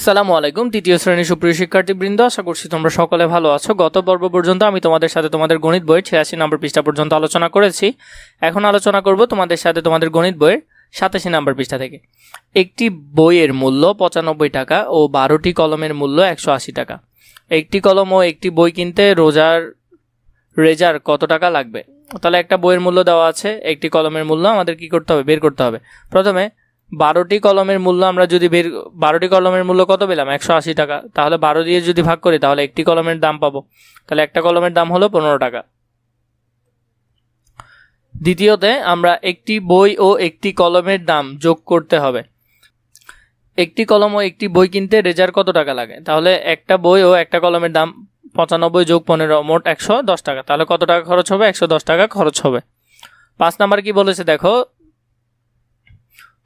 আসসালামু আলাইকুম, তৃতীয় শ্রেণির সুপ্রিয় শিক্ষার্থীবৃন্দ, আশা করছি তোমরা সকলে ভালো আছো। গত পর্ব পর্যন্ত আমি তোমাদের সাথে তোমাদের গণিত বইয়ের ছিয়াশি নম্বর পৃষ্ঠা পর্যন্ত আলোচনা করেছি। এখন আলোচনা করব তোমাদের সাথে তোমাদের গণিত বইয়ের সাতাশি নম্বর পৃষ্ঠা থেকে। একটি বইয়ের মূল্য পঁচানব্বই টাকা ও বারোটি কলমের মূল্য একশো আশি টাকা। একটি কলম ও একটি বই কিনতে রোজার রেজার কত টাকা লাগবে? তাহলে একটা বইয়ের মূল্য দেওয়া আছে, একটি কলমের মূল্য আমাদের কি করতে হবে? বের করতে হবে। প্রথমে বারোটি কলমের মূল্য আমরা যদি বের, বারোটি কলমের মূল্য কত পেলাম? একশো আশি টাকা। তাহলে বারো দিয়ে যদি ভাগ করি, তাহলে একটি কলমের দাম পাবো। তাহলে একটা কলমের দাম হলো পনেরো টাকা। দ্বিতীয়তে, আমরা একটি বই ও একটি কলমের দাম যোগ করতে হবে। একটি কলম ও একটি বই কিনতে রেজার কত টাকা লাগে? তাহলে একটা বই ও একটা কলমের দাম পঁচানব্বই যোগ পনেরো, মোট একশো দশ টাকা। তাহলে কত টাকা খরচ হবে? একশো দশ টাকা খরচ হবে। পাঁচ নাম্বার কি বলেছে? দেখো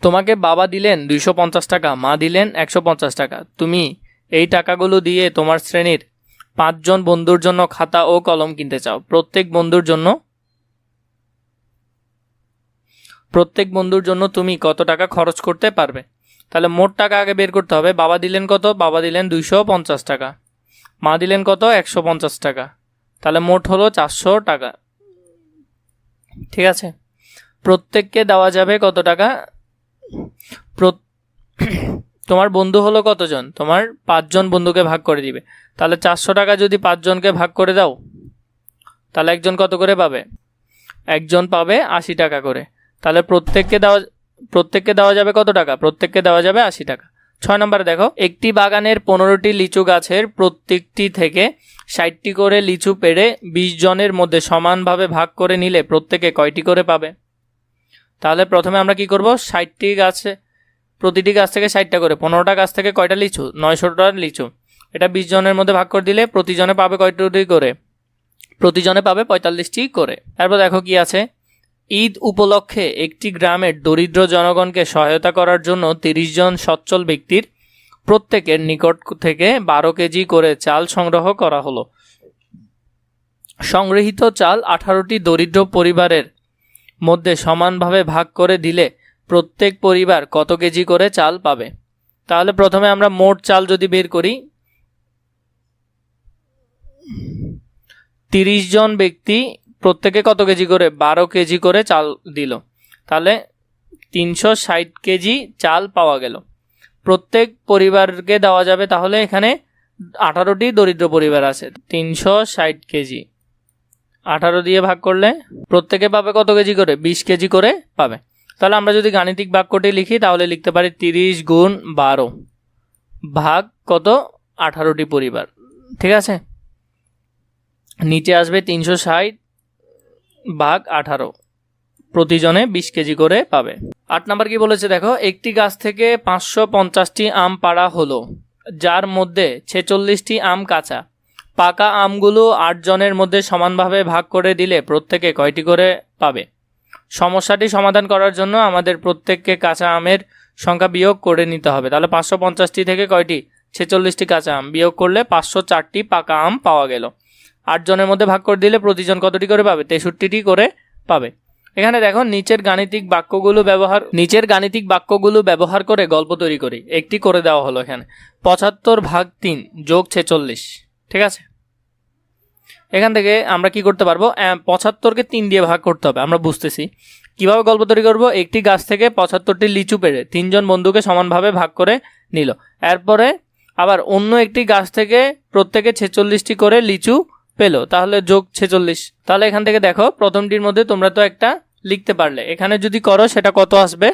তোমাকে বাবা দিলেন দুইশো পঞ্চাশ টাকা, মা দিলেন একশো পঞ্চাশ টাকা। তুমি এই টাকাগুলো দিয়ে তোমার শ্রেণির পাঁচজন বন্ধুর জন্য খাতা ও কলম কিনতে চাও। প্রত্যেক বন্ধুর জন্য প্রত্যেক বন্ধুর জন্য তুমি কত টাকা খরচ করতে পারবে? তাহলে মোট টাকা আগে বের করতে হবে। বাবা দিলেন কত? বাবা দিলেন দুইশো পঞ্চাশ টাকা। মা দিলেন কত? একশো পঞ্চাশ টাকা। তাহলে মোট হলো চারশো টাকা। ঠিক আছে? প্রত্যেককে দেওয়া যাবে কত টাকা? তোমার বন্ধু হলো কতজন? তোমার পাঁচজন বন্ধুকে ভাগ করে দিবে। তাহলে চারশো টাকা যদি পাঁচজনকে ভাগ করে দাও, তাহলে একজন কত করে পাবে? একজন পাবে আশি টাকা করে। তাহলে প্রত্যেককে দেওয়া প্রত্যেককে দেওয়া যাবে কত টাকা? প্রত্যেককে দেওয়া যাবে আশি টাকা। ছয় নম্বরে দেখো, একটি বাগানের পনেরোটি লিচু গাছের প্রত্যেকটি থেকে ষাটটি করে লিচু পেড়ে বিশ জনের মধ্যে সমানভাবে ভাগ করে নিলে প্রত্যেকে কয়টি করে পাবে? তাহলে প্রথমে আমরা কি করব? ষাটটি গাছে, প্রতিটি গাছ থেকে ষাটটা করে, পনেরোটা গাছ থেকে কয়টা লিচু? নয়শোটা লিচু। এটা বিশ জনের মধ্যে ভাগ করে দিলে প্রতিজনে পাবে কয়টি করে? প্রতিজনে পাবে পঁয়তাল্লিশটি করে। তারপর দেখো কি আছে। ঈদ উপলক্ষে একটি গ্রামের দরিদ্র জনগণকে সহায়তা করার জন্য তিরিশ জন সচ্ছল ব্যক্তির প্রত্যেকের নিকট থেকে বারো কেজি করে চাল সংগ্রহ করা হলো। সংগৃহীত চাল আঠারোটি দরিদ্র পরিবারের মধ্যে সমানভাবে ভাগ করে দিলে প্রত্যেক পরিবার কত কেজি করে চাল পাবে? তাহলে প্রথমে আমরা মোট চাল যদি বের করি, তিরিশ জন ব্যক্তি প্রত্যেকে কত কেজি করে? বারো কেজি করে চাল দিল। তাহলে তিনশো ষাট কেজি চাল পাওয়া গেল। প্রত্যেক পরিবারকে দেওয়া যাবে তাহলে এখানে আঠারোটি দরিদ্র পরিবার আছে, তিনশো ষাট কেজি। আঠারো দিয়ে ভাগ করলে প্রত্যেকে পাবে কত কেজি করে? বিশ কেজি করে পাবে। তাহলে আমরা যদি গাণিতিক বাক্যটি লিখি, তাহলে লিখতে পারি তিরিশ গুণ বারো ভাগ কত? আঠারোটি পরিবার। ঠিক আছে? নিচে আসবে তিনশো ষাট ভাগ আঠারো। প্রতিজনে বিশ কেজি করে পাবে। আট নাম্বার কি বলেছে দেখো? একটি গাছ থেকে পাঁচশো পঞ্চাশটি আম পাড়া হলো, যার মধ্যে ছেচল্লিশটি আম কাঁচা। পাকা আমগুলো আট জনের মধ্যে সমানভাবে ভাগ করে দিলে প্রত্যেকে কয়টি করে পাবে? সমস্যাটি সমাধান করার জন্য আমাদের প্রত্যেককে কাঁচা আমের সংখ্যা বিয়োগ করে নিতে হবে। তাহলে পাঁচশো পঞ্চাশটি থেকে কয়টি? ছেচল্লিশটি কাঁচা আম। বিয়োগ করলে পাঁচশো চারটি পাকা আম পাওয়া গেল। আট জনের মধ্যে ভাগ করে দিলে প্রতিজন কতটি করে পাবে? তেষট্টিটি করে পাবে। এখানে দেখো, নিচের গাণিতিক বাক্যগুলো ব্যবহার, নিচের গাণিতিক বাক্যগুলো ব্যবহার করে গল্প তৈরি করি। একটি করে দেওয়া হলো এখানে। পঁচাত্তর ভাগ তিন যোগ ছেচল্লিশ। ঠিক আছে? এখান থেকে আমরা কি করতে পারব? পঁচাত্তরকে তিন দিয়ে ভাগ করতে হবে, আমরা বুঝতেছি। কীভাবে গল্প তৈরি করব? একটি গাছ থেকে পঁচাত্তরটি লিচু পেড়ে তিনজন বন্ধুকে সমানভাবে ভাগ করে নিল। এরপরে আবার অন্য একটি গাছ থেকে প্রত্যেকে ছেচল্লিশটি করে লিচু পেল, তাহলে যোগ ছেচল্লিশ। তাহলে এখান থেকে দেখো, প্রথমটির মধ্যে তোমরা তো একটা লিখতে পারলে। এখানে যদি করো, সেটা কত আসবে?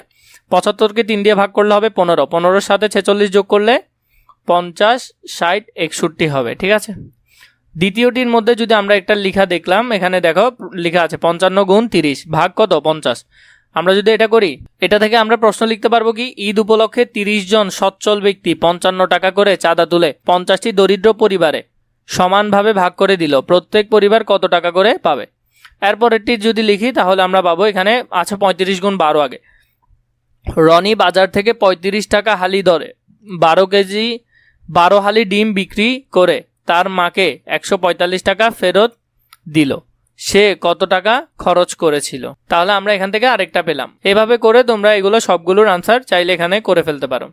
পঁচাত্তরকে তিন দিয়ে ভাগ করলে হবে পনেরো। পনেরোর সাথে ছেচল্লিশ যোগ করলে পঞ্চাশ, ষাট, একষট্টি হবে, ঠিক আছে? দ্বিতীয়টির মধ্যে যদি আমরা একটা লেখা দেখলাম, এখানে দেখো লেখা আছে পঞ্চান্ন গুণ তিরিশ, ভাগ কত? পঞ্চাশ। আমরা যদি এটা করি, এটা থেকে আমরা প্রশ্ন লিখতে পারব কি? ঈদ উপলক্ষে তিরিশ জন সচ্ছল ব্যক্তি পঞ্চান্ন টাকা করে চাঁদা তুলে পঞ্চাশটি দরিদ্র পরিবারে সমানভাবে ভাগ করে দিল, প্রত্যেক পরিবার কত টাকা করে পাবে? এরপরেরটি যদি লিখি, তাহলে আমরা পাবো এখানে আছে পঁয়ত্রিশ গুণ বারো আগে। রনি বাজার থেকে পঁয়ত্রিশ টাকা হালি দরে, বারো কেজি বারো হালি ডিম বিক্রি করে তার মাকে একশো পঁয়তাল্লিশ টাকা ফেরত দিল। সে কত টাকা খরচ করেছিল? তাহলে আমরা এখান থেকে আরেকটা পেলাম। এভাবে করে তোমরা এগুলো সবগুলোর আনসার চাইলে এখানে করে ফেলতে পারো।